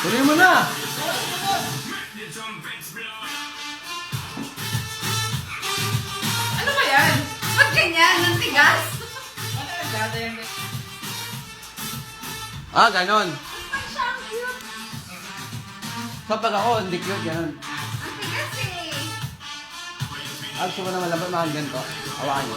Tuloy mo na! Ano ba yan? Ba't ganyan? Ang tigas? Ah, ganon. Siya, ang cute. Kapag ako, hindi cute, ganon. Ang tigas eh. Ah, gusto mo naman lang ba mga ganito? Hawakan mo.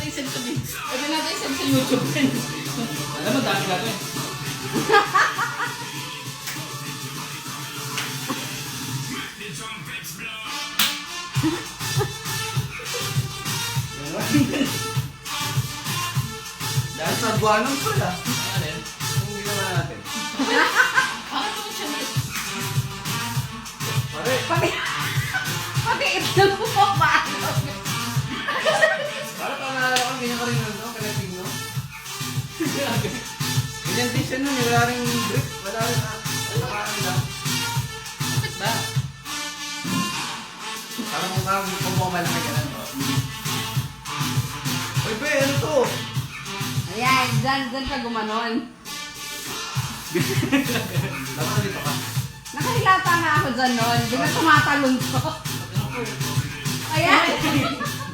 natin isend sa Pwede natin isend sa YouTube. Alam mo, dami gagawin. Dahil sa buwanong pala. Din siya nun, wala rin grip. Wala rin. Wala rin lang. Bakit ba? Parang kung parang kung mo malaki ka lang. Uy, be, ano to? Ayan, dyan, dyan ka gumanon. Dapat dito ka. Nakahilata nga ako dyan nun. Na tumatalon ko. Ayan.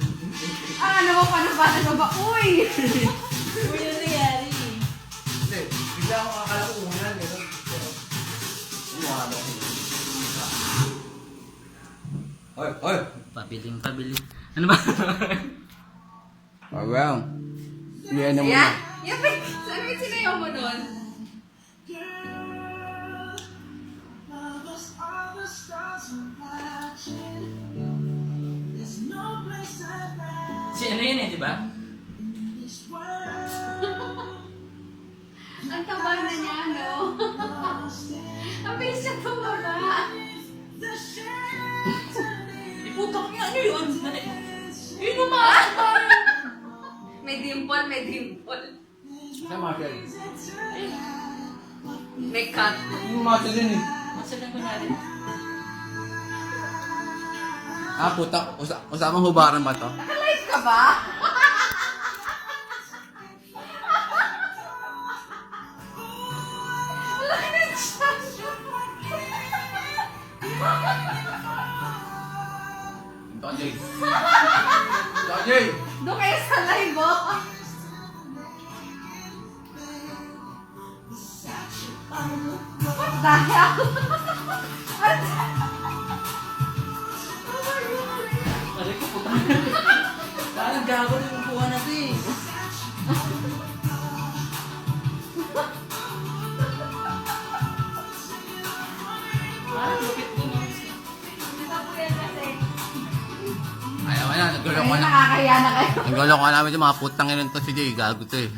ah, ano mo pa na ba? Ano ba? Uy! Uy, ako akala ko umulan, gano'n. Pero, umuha daw. Oy, oy! Pabiling pabili. Ano ba? Oh, well. Yan naman. Ayan. Yan, ba't- ano yung sinayaw mo nun? si ano yun eh, di ba? No? Ang bilis niya tumaba. Iputok niya, ano yun? Yun? Yun umaas pa rin. May dimple, may dimple. Sa Marshall. May cut. Yung Marshall din eh. Masa lang ko natin. Ah, puta. Usa usamang hubaran ba to? Nakalive ka ba? Ito, Jay. Doon kayo sa live, oh. What the hell? Parang gago na yung kuha na Na, nagulo Ay, ko na. nakakaya na kayo. Nagulo ko namin yung mga putang yun to si Jay. Gago to eh.